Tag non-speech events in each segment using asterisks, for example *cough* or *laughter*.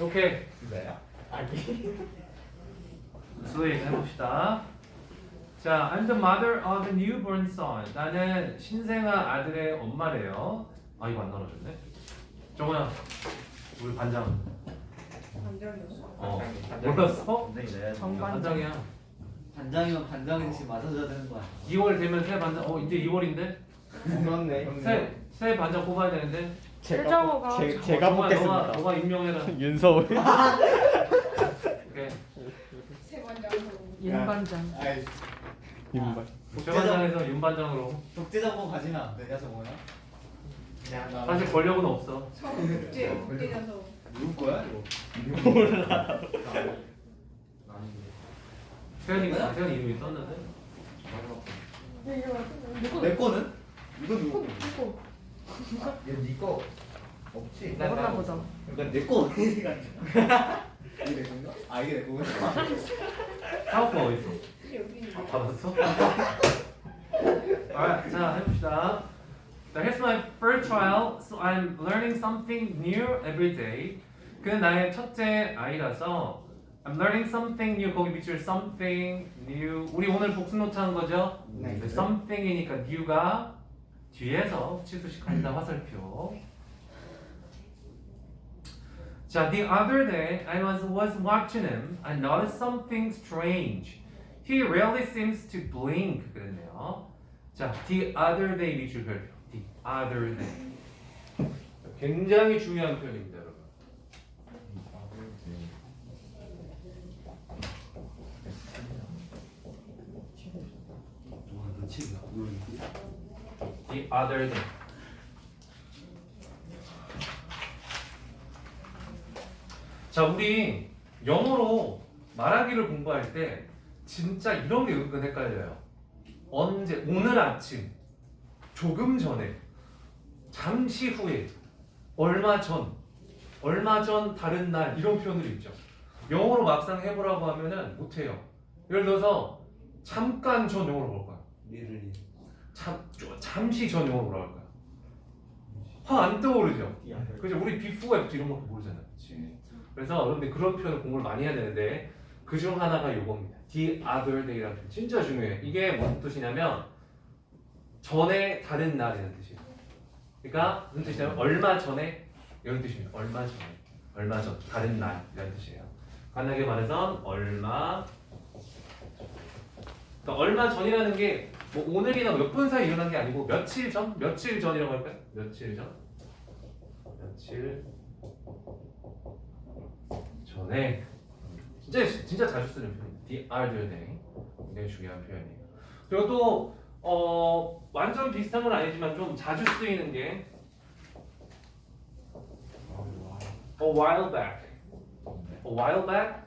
오케이. 진짜야? 아니. *laughs* 수익 해봅시다. 자, I'm the mother of a newborn son. 나는 신생아 아들의 엄마래요. 아 이거 안 나눠줬네. 정우야, 우리 반장. 반장이었어. 어, 몰랐어? 반장이 내야 돼. 이거 반장이야. 반장이면 반장이듯이 맞아줘야 되는 거야. 2월 되면 새 반장. 어 이제 2월인데. 그렇네. 새, 새 반장 뽑아야 되는데. 최정호가 제, 어, 제가 정우야, 뽑겠습니다. 너가, 너가 임명해라. *laughs* 윤서울. *laughs* 오케이. 세 반장으로. 윤반장. 아이. 윤발. 새 반장에서 윤 반장으로. 가지면 안 되냐 정보야? 사실 권력은 없어. 처음 국제 국제여서 누구 거야 이거? 세현이 세현이 이름이 썼는데. 내 거는? 이거 누구? 얘니거 없지. 먹었나 보다. 그러니까 내거 어디 갔냐? 이게 내 건가? 아 이게 내 거구나. 사업부 어디 있어? 여기 아, 받았어? Alright, 자 해봅시다. So here's my first trial. So I'm learning something new every day. 그는 나의 첫째 아이라서 I'm learning something new. 거기 밑줄 something new. 우리 오늘 복수 노트 한 거죠? 네. something이니까 new가 뒤에서 치수식 한다 화살표. 자, the other day I was was watching him. I noticed something strange. He rarely seems to blink. 그랬네요. 자, the other day 밑줄 별표. The other day. 굉장히 중요한 표현입니다, 여러분. 와 놓치기가 The other day. 자, 우리 영어로 말하기를 공부할 때 진짜 이런 게 은근 헷갈려요. 언제, 오늘 아침, 조금 전에, 잠시 후에, 얼마 전, 얼마 전 다른 날 이런 표현들이 있죠. 영어로 막상 해보라고 하면은 못해요. 예를 들어서 잠깐 전 영어로 볼 거야. 리를리. 잠, 저- 잠시 전 영어로 뭐라 할까요? 확 안 떠오르죠? 그죠? 우리 before, after 이런 것도 모르잖아요. 그래서 여러분들 그런 표현을 공부를 많이 해야 되는데 그 중 하나가 요겁니다. the other day라는 표현 진짜 중요해요. 이게 무슨 뜻이냐면 전에 다른 날이라는 뜻이에요. 그러니까 무슨 뜻이냐면 얼마 전에 이런 뜻입니다. 얼마 전에 얼마 전 다른 날이라는 뜻이에요. 간단하게 말해서 얼마 그러니까 얼마 전이라는 게 뭐 오늘이나 몇 분 사이 일어난 게 아니고 며칠 전, 며칠 전이라고 할까요? 며칠 전, 며칠 전에 진짜 진짜 자주 쓰는 표현입니다. The other day 굉장히 중요한 표현이에요. 그리고 또 어, 완전 비슷한 건 아니지만 좀 자주 쓰이는 게 a while back, a while back,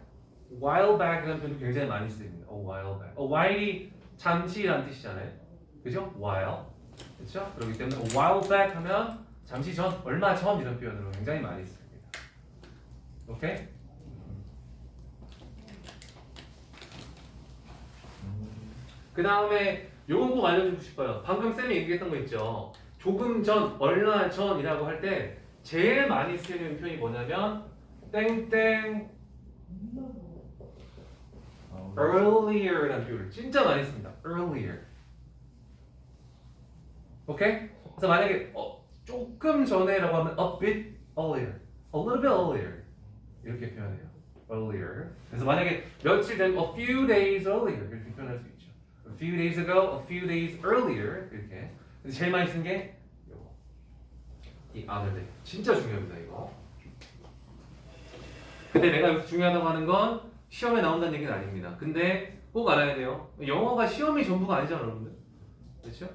while back이라는 표현이 굉장히 많이 쓰입니다. a while back, a while이 잠시란 뜻이잖아요. 그죠? while. 그렇죠? 그렇기 때문에 while back 하면 잠시 전, 얼마 전 이런 표현으로 굉장히 많이 씁니다. 오케이? 그 다음에 요건 꼭 알려주고 싶어요. 방금 쌤이 얘기했던 거 있죠. 조금 전, 얼마 전이라고 할 때 제일 많이 쓰는 표현이 뭐냐면 땡땡 earlier라는 표현을 진짜 많이 씁니다. Earlier. 오케이? 그래서 만약에 어, 조금 전에라고 하면 a bit earlier, a little bit earlier 이렇게 표현해요. earlier. 그래서 만약에 며칠 전 a few days earlier 이렇게 표현할 수 있죠. a few days ago, a few days earlier 이렇게. 근데 제일 많이 쓴게 요거. the other day. 진짜 중요합니다 이거. 근데 내가 여기서 중요하다고 하는 건 시험에 나온다는 얘기는 아닙니다. 근데 꼭 알아야 돼요. 영어가 시험이 전부가 아니잖아요, 여러분들. 그렇죠?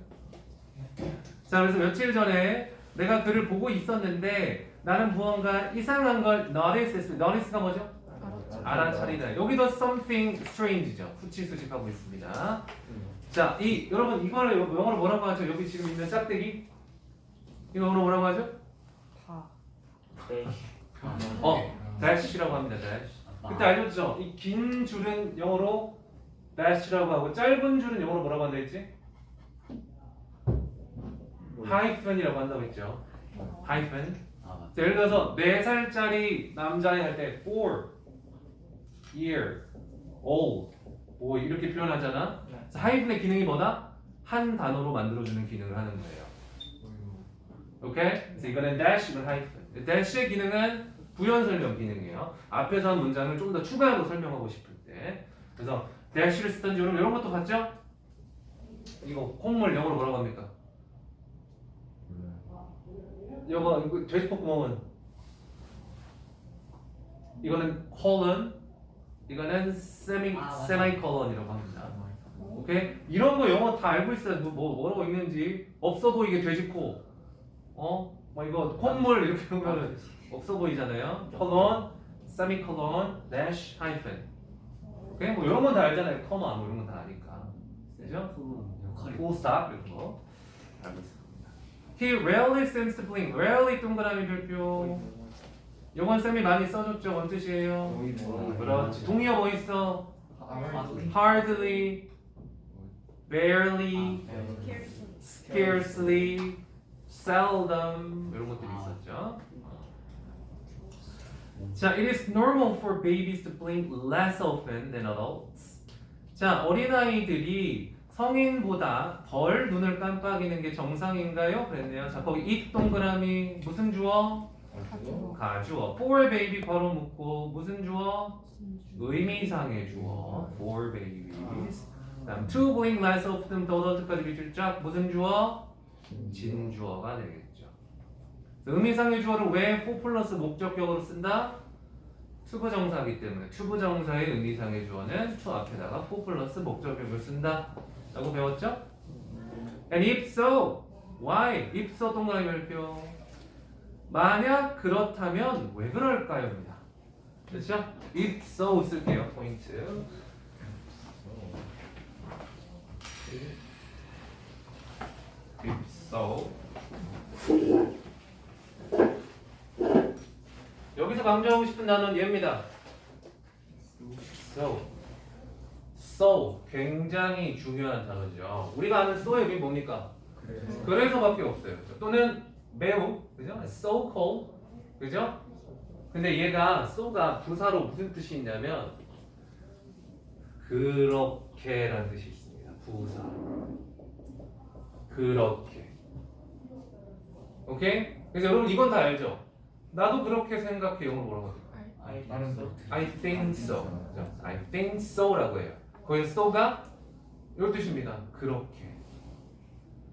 자, 그래서 며칠 전에 내가 글을 보고 있었는데 나는 무언가 이상한 걸 notice 했습니다. notice가 뭐죠? 알아차리다. 여기도 something strange죠. 후치 수식하고 있습니다. 자, 이 여러분 이거를 영어로 뭐라고 하죠? 여기 지금 있는 짝대기 이거 영어로 뭐라고 하죠? 다. 어, dash라고 합니다. dash. 그때 알려주죠? 이 긴 줄은 영어로 dash라고 하고 짧은 줄은 영어로 뭐라고 한다 했지? hyphen이라고 한다고 했죠. hyphen. 아. 자, 예를 들어서 4살짜리 남자애 할 때 four year old 뭐 이렇게 표현하잖아. 네. 그래서 하이픈의 기능이 뭐다? 한 단어로 만들어주는 기능을 하는 거예요. 오케이? 그래서 이거는 dash, 이건 하이픈. dash의 기능은 부연 설명 기능이에요. 앞에서 한 문장을 좀 더 추가로 설명하고 싶을 때. 그래서 dash를 쓰든지 여러분 이런 것도 봤죠? 이거 콧물 영어로 뭐라고 합니까? 이거 이거 돼지볶음은 이거는 colon 이거는 semi 아, 맞아. semicolon이라고 합니다. 오케이 이런 거 영어 다 알고 있어요. 뭐, 뭐 뭐라고 있는지 없어 보이게 돼지코 어? 뭐 이거 콧물 이렇게 보면은 없어 보이잖아요. colon, semicolon, dash, hyphen. 오케이 뭐 이런 건 다 알잖아요. comma 뭐 이런 건 다 아니까. 그죠? full stop 이런 거 알고 있습니다. He rarely seems to blink. rarely 동그라미 별표. 요건 쌤이 많이 써줬죠. 뭔 뜻이에요? 그렇지. 동의어 뭐 있어? hardly, barely, scarcely, seldom 이런 것들이 있었죠. 자, it is normal for babies to blink less often than adults. 자, 어린아이들이 성인보다 덜 눈을 깜빡이는 게 정상인가요? 그랬네요. 자, 거기 이 동그라미 무슨 주어? 가주어. for baby 바로 묻고 무슨 주어? 의미상의 주어. for babies. 그다음 to blink less often 더 더까지 밑줄 쫙 무슨 주어? 진주어가 되겠죠. 의미상의 주어를 왜 for 플러스 목적격으로 쓴다? 투부정사기 때문에 투부정사의 의미상의 주어는 to 앞에다가 for 플러스 목적격을 쓴다. 라고 배웠죠? And if so, why? if so 동그라미 별표. 만약 그렇다면 왜 그럴까요 입니다. 그렇죠? if so 쓸게요. 포인트. if so. 여기서 강조하고 싶은 단어는 얘입니다. so. so 굉장히 중요한 단어죠. 우리가 아는 so의 의미 뭡니까? 그래서밖에 없어요. 또는 매우 그죠? so cold 그죠? 근데 얘가 so가 부사로 무슨 뜻이 있냐면 그렇게라는 뜻이 있습니다. 부사 그렇게 오케이? 그래서 여러분 이건 다 알죠? 나도 그렇게 생각해 영어로 뭐라고 하죠? 나는 I think so. 그죠? I think so라고 해요. 거기 so가 이런 뜻입니다. 그렇게.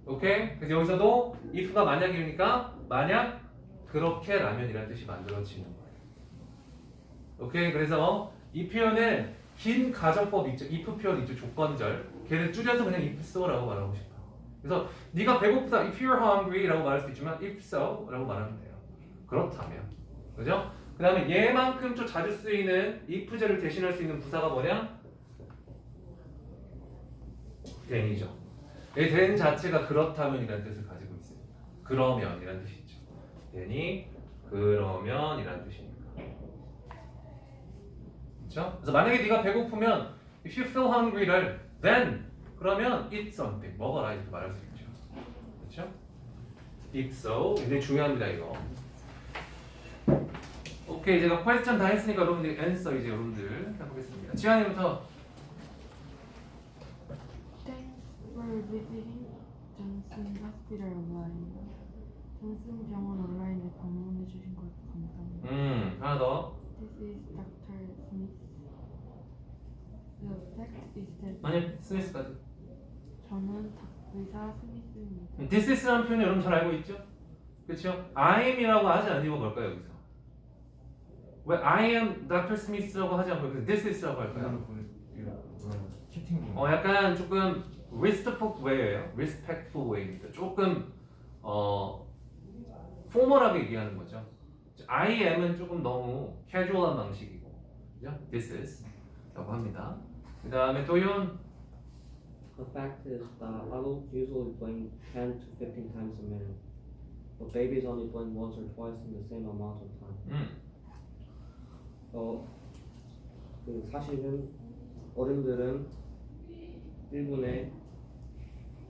오케이? 그래서 여기서도 if가 만약이니까 만약 그렇게 라면이라는 뜻이 만들어지는 거예요. 오케이? 그래서 이 표현은 긴 가정법 있죠. if 표현 있죠. 조건절. 걔를 줄여서 그냥 if so라고 말하고 싶어. 그래서 네가 배고프다. if you're hungry라고 말할 수 있지만 if so라고 말하면 돼요. 그렇다면. 그죠? 그 다음에 얘만큼 좀 자주 쓰이는 if제를 대신할 수 있는 부사가 뭐냐? then이죠. 이 then 자체가 그렇다면이라는 뜻을 가지고 있습니다. 그러면이라는 뜻이죠. then이 그러면이라는 뜻이니까. 그렇죠? 그래서 만약에 네가 배고프면 if you feel hungry를 then 그러면 eat something 먹어라 이렇게 말할 수 있죠. 그렇죠? if so 굉장히 중요합니다 이거. 오케이 제가 퀘스천 다 했으니까 여러분들 앤서 이제 여러분들 해보겠습니다. 지한이부터 Thanks for visiting Johnson Hospital Online. 존슨 병원 온라인에 방문해 주신 것 감사합니다. 음 하나 더 This is Dr. Smith. The fact is that 아니 스미스까지 저는 다- 의사 스미스입니다. This is라는 표현 여러분 잘 알고 있죠? 그렇죠? I am이라고 하지 않는 이유가 뭘까요 여기서? 왜 I am Dr. Smith라고 하지 않고 여기서 This is라고 할까요? 채팅 어 약간 조금 respectful way예요. respectful way입니다. 조금 어 포멀하게 얘기하는 거죠. I am은 조금 너무 캐주얼한 방식이고, 그죠? This is라고 합니다. 그 다음에 도윤 The fact is that adults usually blink 10 to 15 times a minute, but babies only blink once or twice in the same amount of time. 음, 어, 그 사실은 어른들은 1분에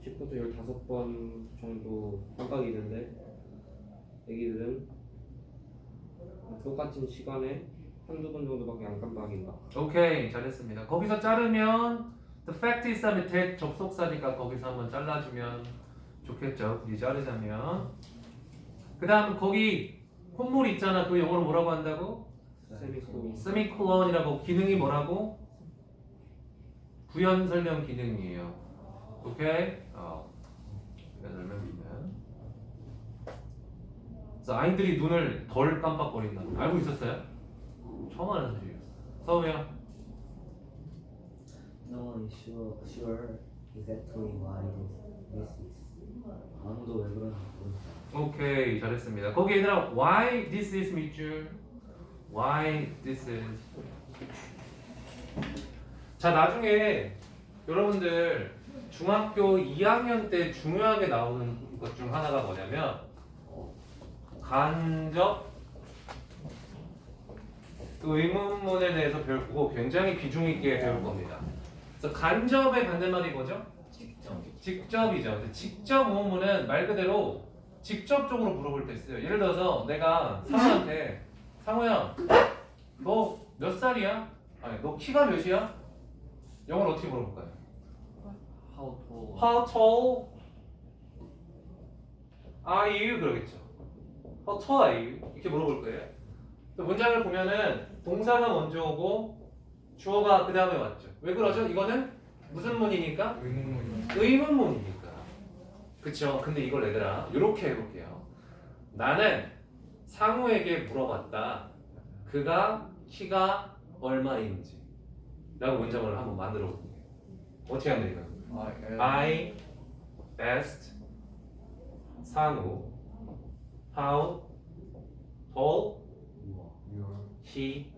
10부터 15번 정도 깜빡이는데 애기들은 똑같은 시간에 한두 번 정도밖에 안 깜빡인다. 오케이 잘했습니다. 거기서 자르면 the fact is 다음에 that 접속사니까 거기서 한번 잘라주면 좋겠죠. 굳이 자르자면 그 다음 거기 콧물 있잖아. 그 영어로 뭐라고 한다고? 세미콜론. 세미콜론이라고 기능이 뭐라고? 부연 설명 기능이에요. 오케이? 어. 부연 설명 기능. 그래서 아이들이 눈을 덜 깜빡거린다. 알고 있었어요? 처음 하는 소리예요. 서우야. No, sure, sure. Exactly why this is. 아무도 왜 그러는지 모르겠어. 오케이 잘했습니다. 거기 얘들아 why this is 밑줄 why this is 자 나중에 여러분들 중학교 2학년 때 중요하게 나오는 것 중 하나가 뭐냐면 간접 의문문에 대해서 배울 거고 굉장히 비중 있게 배울 겁니다. 그래서 간접의 반대말이 뭐죠? 직접. 직접이죠. 직접 의문문은 말 그대로 직접적으로 물어볼 때 쓰여요. 예를 들어서 내가 상우한테 상우야, 너 몇 살이야? 아니, 너 키가 몇이야? 영어로 어떻게 물어볼까요? How tall? How tall are you? 그러겠죠. How tall are you? 이렇게 물어볼 거예요. 또 문장을 보면은 동사가 먼저 오고 주어가 그 다음에 왔죠. 왜 그러죠? 이거는 무슨 문이니까? 의문문이. 의문문이니까. 그쵸? 근데 이걸 얘들아, 이렇게 해볼게요. 나는 상우에게 물어봤다. 그가 키가 얼마인지. 라고 문장을 한번 만들어 볼게요. 어떻게 하면 돼요? I asked 상우 how tall he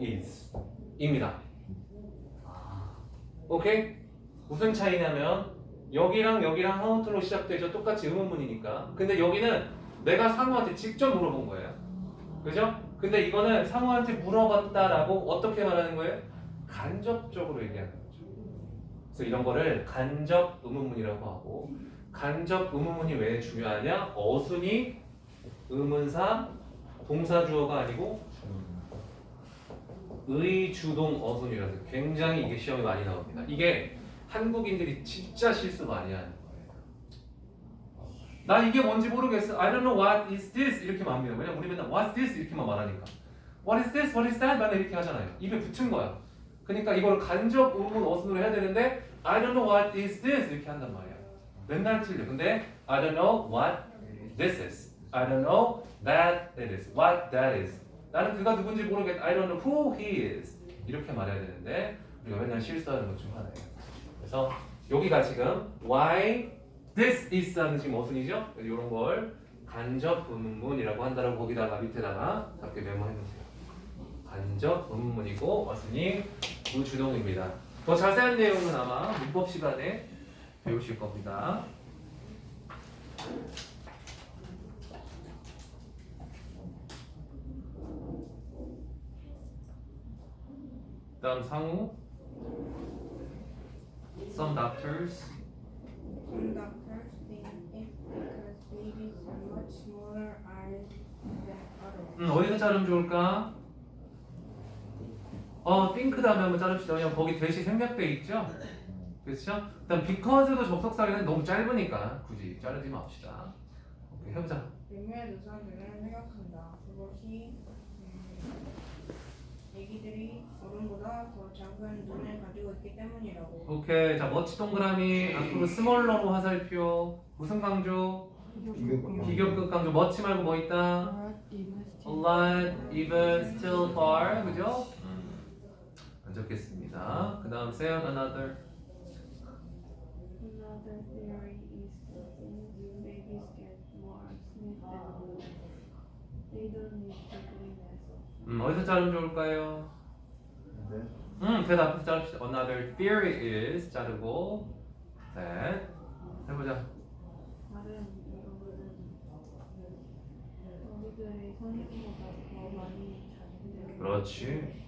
is 입니다. 오케이? 무슨 차이냐면 여기랑 여기랑 하운트로 시작되죠. 똑같이 의문문이니까. 근데 여기는 내가 상우한테 직접 물어본 거예요. 그죠? 근데 이거는 상우한테 물어봤다라고 어떻게 말하는 거예요? 간접적으로 얘기하는 거죠. 그래서 이런 거를 간접 의문문이라고 하고 간접 의문문이 왜 중요하냐? 어순이 의문사 동사 주어가 아니고 의주동 어순이라서 굉장히 이게 시험에 많이 나옵니다. 이게 한국인들이 진짜 실수 많이 하는. 난 이게 뭔지 모르겠어. I don't know what is this 이렇게만 합니다. 왜냐면 우리 맨날 what's this 이렇게만 말하니까. What is this? What is that? 맨날 이렇게 하잖아요. 입에 붙은 거야. 그러니까 이걸 간접 의문 어순으로 해야 되는데 I don't know what is this 이렇게 한단 말이야. 맨날 틀려. 근데 I don't know what this is. I don't know that it is. What that is. 나는 그가 누군지 모르겠다. I don't know who he is. 이렇게 말해야 되는데 우리가 맨날 실수하는 것 중 하나예요. 그래서 여기가 지금 why this is라는 지금 어순이죠? 이런 걸 간접 의문문이라고 한다라고 거기다가 밑에다가 작게 메모해 놓으세요. 간접 의문문이고 어순이 부주동입니다. 더 자세한 내용은 아마 문법 시간에 배우실 겁니다. 다음 상우 Some doctors Some doctors think it because babies are much smaller eyes than adults. 음, 어디서 자르면 좋을까? 어, think 다음에 한번 자릅시다. 왜냐면 거기 대시 생략돼 있죠? 그렇죠? 일단 because도 접속사기는 너무 짧으니까 굳이 자르지 맙시다. 오케이, 해보자. 의미의 조사들은 생각한다. 그것이 음, 애기들이 어른보다 더 작은 눈을 가지고 있기 때문이라고. 오케이, 자, 멋지 동그라미 앞으로 스몰러로 화살표 무슨 강조? 비교급 강조 멋지 말고 뭐 있다? Lot, even, still, far, 그죠? 안 적겠습니다. 그 다음 say another. Another theory is that babies get more sleep than adults, they don't need to clean as 음, 어디서 자르면 좋을까요? 네. 음, 대답 자릅시다. Another theory is 자르고 that 해보자. 다른 이유는 우리들이 성인보다 더 많이 자는데 그렇지.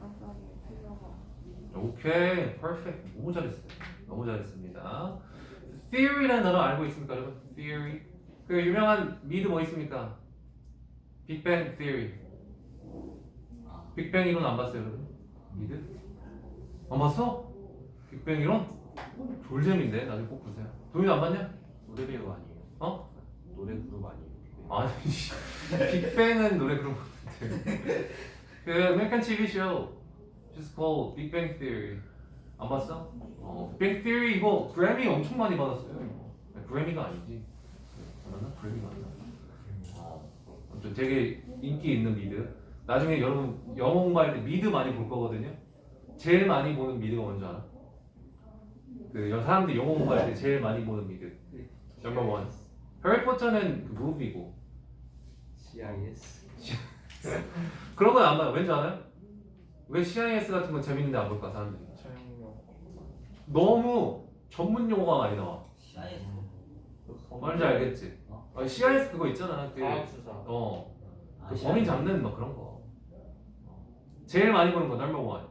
깜빡일 필요가 오케이, perfect. 너무 잘했어요. 너무 잘했습니다. Theory라는 단어 알고 있습니까, 여러분? Theory. 그 유명한 미드 뭐 있습니까? 빅뱅 theory. 빅뱅 이론 안 봤어요, 여러분? 미드? 안 봤어? 빅뱅 이론? 졸잼인데 나중에 꼭 보세요. 도민 안 봤냐? 노래 배우 아니에요? 어? 노래 그룹 아니에요? 아니 씨. *laughs* 빅뱅은 노래 거 같아. 그 아메리칸 TV 쇼 Just called Big Bang Theory 안 봤어? 어, Big Theory 이거 그래미 엄청 많이 받았어요. 이거. 아니, 그래미가 아니지. 맞나? 그래미가 아니야. 어, 아무튼 되게 인기 있는 미드. 나중에 여러분 영어 공부할 때 미드 많이 볼 거거든요. 제일 많이 보는 미드가 뭔지 알아? 그 여- 사람들이 영어 공부할 때 제일 많이 보는 미드. 넘버 원. 해리포터는 그 무비고 CIS *laughs* 그런 건 안 봐요. 왠지 알아요? 왜 CIS 같은 건 재밌는데 안 볼까 사람들이? 너무 전문 용어가 많이 나와. CIS 어, 뭔지 알겠지? 어? 어, CIS 그거 있잖아. 그, 과학수사. 어, 아, 그 CIS. 범인 잡는 뭐 그런 거. 어. 제일 많이 보는 거 number one.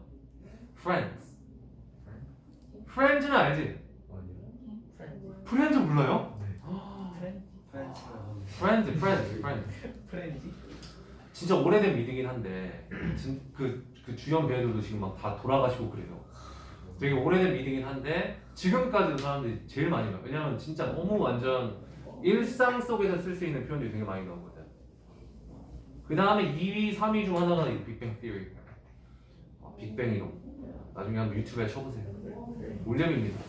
Friends. Friends는 알지? 프렌즈 몰라요? Friends, Friends, Friends. 프렌지? 진짜 오래된 미드긴 한데 진, 그, 그 주연 배우들도 지금 막 다 돌아가시고 그래요. 되게 오래된 미드긴 한데 지금까지도 사람들이 제일 많이 봐요. 왜냐면 진짜 너무 완전 일상 속에서 쓸 수 있는 표현들이 되게 많이 나오거든. 그 다음에 2위, 3위 중 하나가 이 빅뱅 티어리. 어, 빅뱅 이론. 나중에 한번 유튜브에 쳐보세요. 올잼입니다.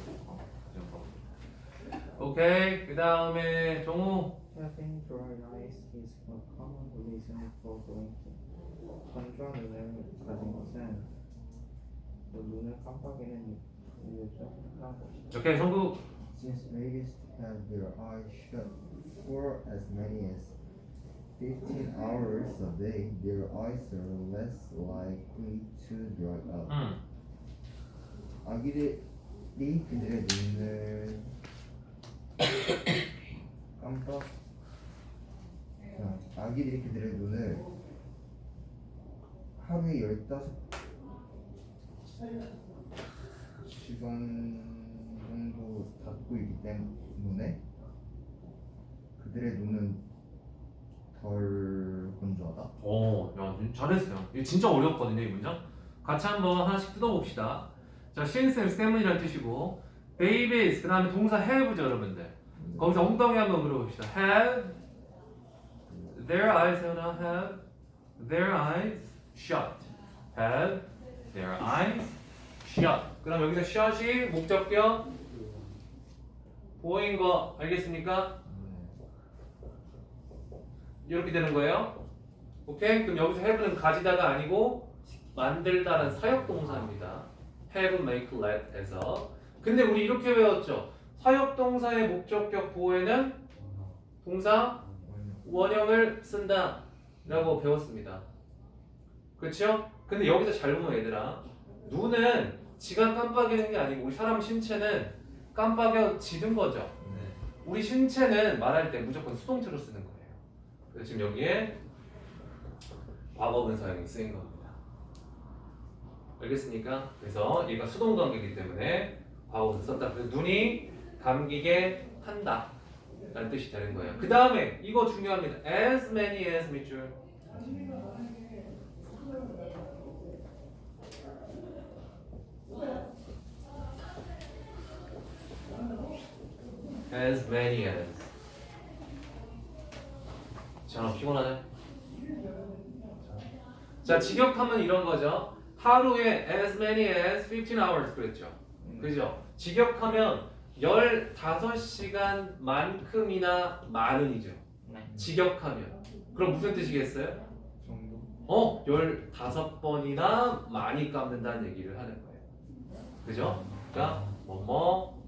어, 오케이. 그 다음에 정우. Having dry eyes is a common reason for blinking. 건조한 눈을 가진 것은 그 눈을 깜빡이는 이유죠. 그런 것이죠. 오케이, 정국. Since babies have their eyes shut for as many as 15 hours a day, their eyes are less likely to dry out. 음. 아기들이 그들의 눈을 깜빡 자, 아기 들이 그들의 눈을 하루에 15시간 정도 닫고 있기 때문에 그들의 눈은 덜 건조하다. 오, 야, 잘했어요. 이거 진짜 어렵거든요, 이 문장. 같이 한번 하나씩 뜯어봅시다. 자, since 때문이라는 뜻이고, babies, 그 다음에 동사 have죠, 여러분들. 거기서 엉덩이 한번 그려봅시다. have their eyes 하나 have their eyes shut. have their eyes shut. 그 다음 여기서 shut이 목적격 보인 거 알겠습니까? 이렇게 되는 거예요. 오케이? 그럼 여기서 have는 가지다가 아니고 만들다라는 사역 동사입니다. have, make, let에서. 근데 우리 이렇게 외웠죠. 사역 동사의 목적격 보호에는 동사 원형을 쓴다 라고 배웠습니다. 그렇죠? 근데 여기서 잘 보면 얘들아, 눈은 지가 깜빡이는 게 아니고 우리 사람 신체는 깜빡여 지는 거죠. 네. 우리 신체는 말할 때 무조건 수동태로 쓰는 거예요. 그래서 지금 여기에 과거분 사용이 쓰인 겁니다. 알겠습니까? 그래서 얘가 수동 관계이기 때문에 과거분 썼다. 그래서 눈이 감기게 한다. 라는 뜻이 되는 거예요. 그 다음에 이거 중요합니다. As many as 밑줄. As many as. 자, 피곤하네. 자, 직역하면 이런 거죠. 하루에 as many as 15 hours 그랬죠. 그죠? 직역하면 15시간만큼이나 많은이죠. 직역하면. 그럼 무슨 뜻이겠어요? 정도. 어, 15번이나 많이 깎는다는 얘기를 하는 거예요. 그죠? 그러니까 뭐뭐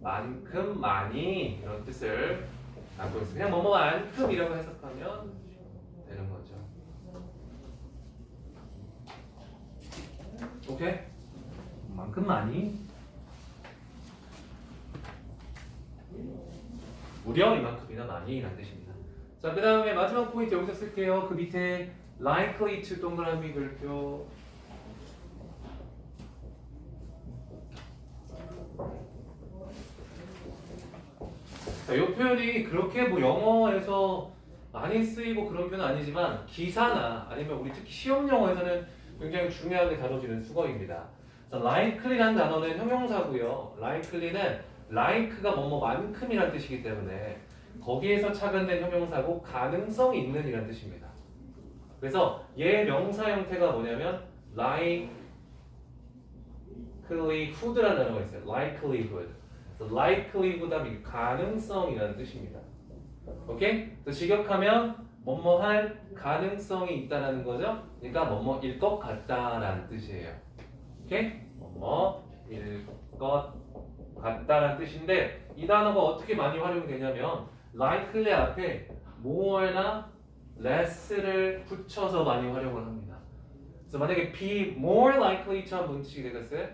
만큼 많이 이런 뜻을 갖고 있어요. 그냥 뭐뭐만큼이라고 해석하면 되는 거죠. 오케이? 만큼 많이 무려 이만큼이나 많이라는 뜻입니다. 자, 그 다음에 마지막 포인트 여기서 쓸게요. 그 밑에 likely to 동그라미 별표 자, 이 표현이 그렇게 뭐 영어에서 많이 쓰이고 그런 표현은 아니지만 기사나 아니면 우리 특히 시험 영어에서는 굉장히 중요하게 다뤄지는 수거입니다. 그래서 likely라는 단어는 형용사고요. likely는 like가 뭐뭐만큼이라는 뜻이기 때문에 거기에서 착안된 형용사고 가능성이 있는 이라는 뜻입니다. 그래서 얘 명사 형태가 뭐냐면 likelihood라는 단어가 있어요. likelihood. 그래서 likelihood하면 가능성이라는 뜻입니다. 오케이? 그래서 직역하면 뭐뭐 할 가능성이 있다라는 거죠. 그러니까 뭐뭐일 것 같다라는 뜻이에요. 오케이? 뭐뭐일 것 같다라는 뜻인데 이 단어가 어떻게 많이 활용이 되냐면 likely 앞에 more나 less를 붙여서 많이 활용을 합니다. 그래서 만약에 be more likely to 한뭔 뜻이 되겠어요?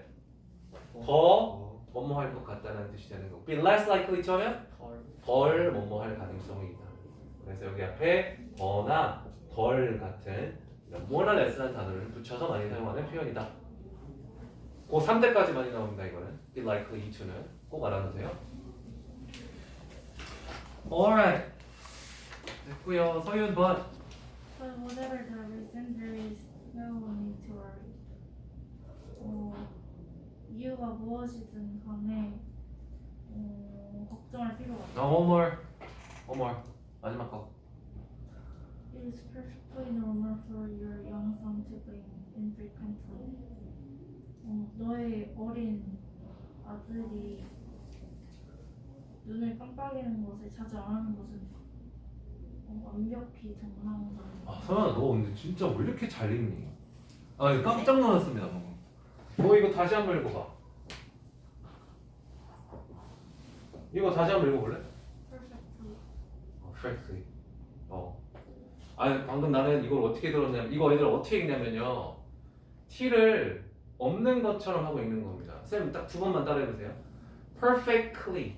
더 뭐뭐 할 것 같다는 뜻이 되는 거고 be less likely to 하면 덜 뭐뭐 할 가능성이 있다. 그래서 여기 앞에 더나 덜 같은 more나 less라는 단어를 붙여서 많이 사용하는 표현이다. 그 3대까지 많이 나옵니다. 이거는 be likely to는 꼭 알아두세요. Alright. 됐고요. 서윤 but But whatever the reason, there is no need to worry. 어, 이유가 무엇이든 간에 어, 걱정할 필요가 없다. no one more. one more. 마지막 거. It is perfectly normal for your young son to blame infrequently. 어, 너의 어린 아들이 눈을 깜빡이는 것을 자주 안 하는 것은 어, 완벽히 정상적인 아 서연아 너 근데 진짜 왜 이렇게 잘 읽니? 아 이거 깜짝 놀랐습니다 방금. 너 이거 다시 한 번 읽어봐. 이거 다시 한 번 읽어볼래? perfectly. 어, perfectly. 어. 아니 방금 나는 이걸 어떻게 들었냐면 이거 얘들 어떻게 읽냐면요. t를 없는 것처럼 하고 읽는 겁니다. 쌤 딱 두 번만 따라해 보세요. perfectly,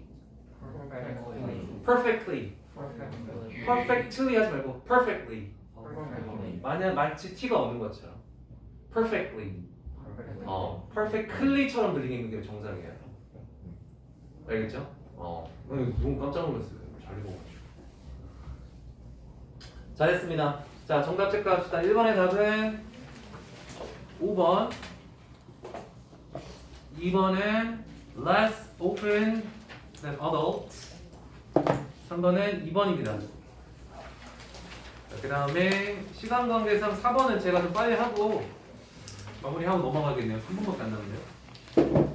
perfectly, perfectly 하지 말고 perfectly. 만약 마치 t가 없는 것처럼 perfectly. 어, perfectly처럼 들리는 게 정상이에요. 알겠죠? 어, 음, 너무 깜짝 놀랐어요. 잘 읽어가지고. 잘했습니다. 자, 정답 체크합시다. 1번의 답은 5번. 2번은 less open than adults. 3번은 2번입니다. 그 다음에 시간 관계상 4번은 제가 좀 빨리 하고 마무리하고 넘어가겠네요. 3분밖에 안 남았네요.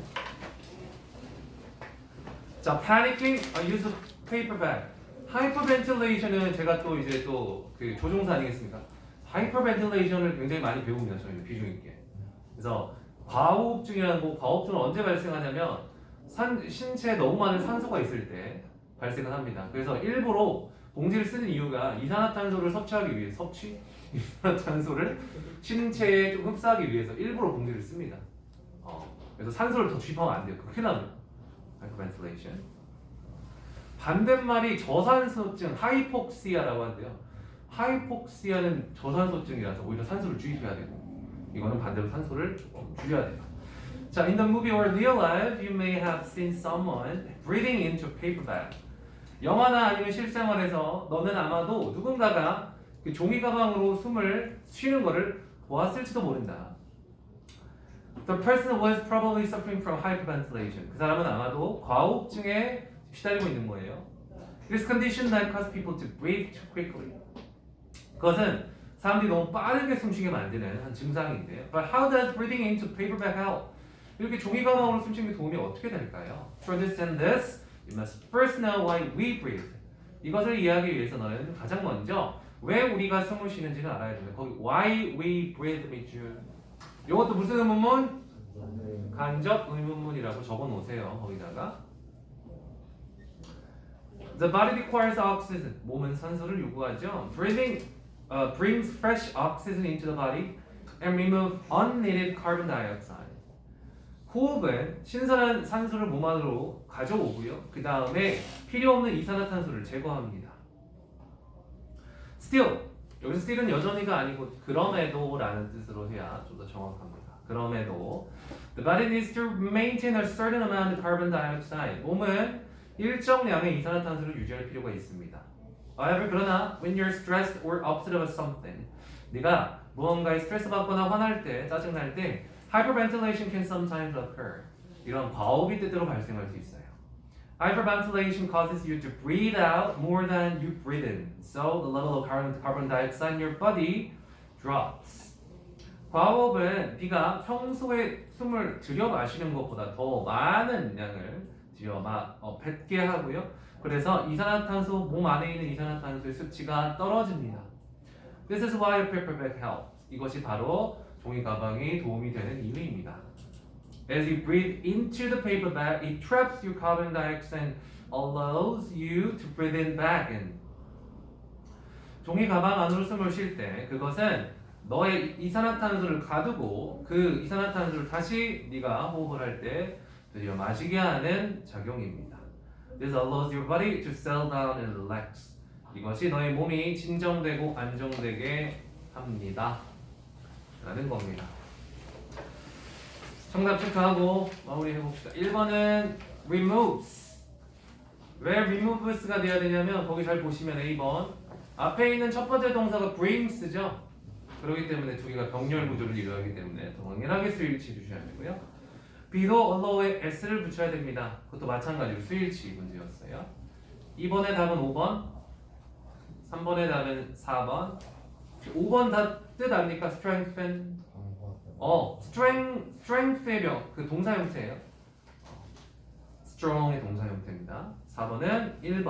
자, panicking, a use of paper bag. 하이퍼벤틸레이션은 제가 또 이제 또 그 조종사 아니겠습니까? 하이퍼벤틸레이션을 굉장히 많이 배웁니다. 저희는 비중 있게. 그래서 과호흡증이라는 거, 과호흡증은 언제 발생하냐면 산, 신체에 너무 많은 산소가 있을 때 발생을 합니다. 그래서 일부러 봉지를 쓰는 이유가 이산화탄소를 섭취하기 위해 섭취 *laughs* 이산화탄소를 신체에 좀 흡수하기 위해서 일부러 봉지를 씁니다. 어, 그래서 산소를 더 주입하면 안 돼요. 그렇게 나면 hyperventilation. 반대말이 저산소증, 하이폭시아라고 한대요. 하이폭시아는 저산소증이라서 오히려 산소를 주입해야 되고 이거는 반대로 산소를 조금 줄여야 돼요. 자, in the movie or real life, you may have seen someone breathing into paper bag. 영화나 아니면 실생활에서 너는 아마도 누군가가 그 종이 가방으로 숨을 쉬는 것을 보았을지도 모른다. The person was probably suffering from hyperventilation. 그 사람은 아마도 과호흡증에 시달리고 있는 거예요. This condition that causes people to breathe too quickly. 그것은 사람들이 너무 빠르게 숨쉬게 만드는 한 증상인데 But how does breathing into paper bag help? 이렇게 종이 가방으로 숨쉬는 게 도움이 어떻게 될까요? To understand this, you must first know why we breathe. 이것을 이해하기 위해서 너는 가장 먼저 왜 우리가 숨을 쉬는지를 알아야 된다. 거기 why we breathe 밑줄. 이것도 무슨 의문문? 간접 의문문이라고 적어 놓으세요. 거기다가 The body requires oxygen. 몸은 산소를 요구하죠. Breathing uh, brings fresh oxygen into the body and remove unneeded carbon dioxide. 호흡은 신선한 산소를 몸 안으로 가져오고요. 그 다음에 필요 없는 이산화탄소를 제거합니다. Still 여기서 still은 여전히가 아니고 그럼에도라는 뜻으로 해야 좀 더 정확합니다. 그럼에도 the body needs to maintain a certain amount of carbon dioxide. 몸은 일정량의 이산화탄소를 유지할 필요가 있습니다. However, 그러나 when you're stressed or upset about something, 네가 무언가에 스트레스 받거나 화날 때, 짜증 날 때 hyperventilation can sometimes occur. 이런 과호흡이 때때로 발생할 수 있어요. Hyperventilation causes you to breathe out more than you breathe in. So the level of carbon, carbon dioxide in your body drops. 과호흡은 네가 평소에 숨을 들여 마시는 것보다 더 많은 양을 들여 마, 어, 뱉게 하고요. 그래서 이산화탄소 몸 안에 있는 이산화탄소의 수치가 떨어집니다. This is why a paper bag helps. 이것이 바로 종이 가방이 도움이 되는 이유입니다. As you breathe into the paper bag, it traps your carbon dioxide and allows you to breathe in back in. 종이 가방 안으로 숨을 쉴 때 그것은 너의 이산화탄소를 가두고 그 이산화탄소를 다시 네가 호흡을 할 때 드디어 마시게 하는 작용입니다. This allows your body to settle down and relax. 이것이 너의 몸이 진정되고 안정되게 합니다. 라는 겁니다. 정답 체크하고 마무리 해 봅시다. 1번은 removes. 왜 removes가 돼야 되냐면 거기 잘 보시면 A번 앞에 있는 첫 번째 동사가 brings죠. 그렇기 때문에 두 개가 병렬 구조를 이루어하기 때문에 동일하게 수일치 주셔야 되고요. B도 allow에 s를 붙여야 됩니다. 그것도 마찬가지로 수일치 문제였어요. 2번의 답은 5번, 3번의 답은 4번, 5번 다뜻 아닙니까? strengthen 어, strength, strength의 명, 그 동사 형태예요. strong의 동사 형태입니다. 4번은 1번.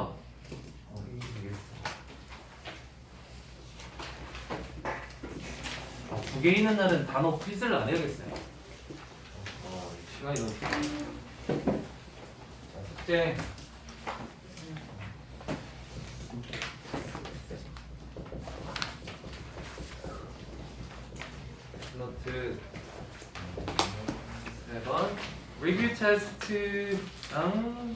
어, 두개 있는 날은 단어 퀴즈를 안 해야겠어요. 어, 시간이 너무 자, 숙제. 노트. 4번. 리뷰 테스트랑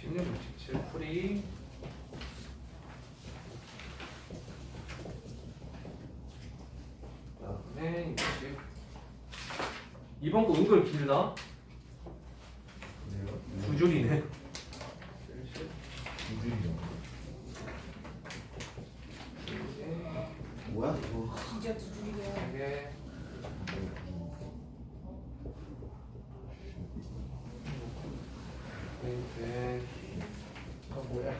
16, 67 풀이 60 이번 거 은근 길다 두 줄이네 70 뭐야 그거? 진짜 두 줄이야. 이게 네. 아 뭐야?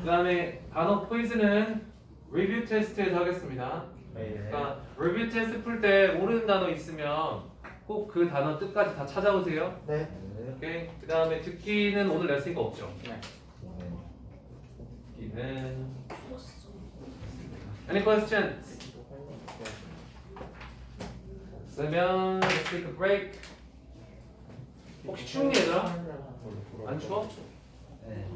그다음에 단어 퀴즈는 리뷰 테스트에서 하겠습니다. 네. 그러니까 리뷰 테스트 풀 때 모르는 단어 있으면 꼭 그 단어 뜻까지 다 찾아오세요. 네. 오케이. 그 다음에 듣기는 오늘 레슨이 없죠. 네. 듣기는 Any questions? 쓰면 let's take a break. 혹시 추운 게 얘들아? 안 추워? 네.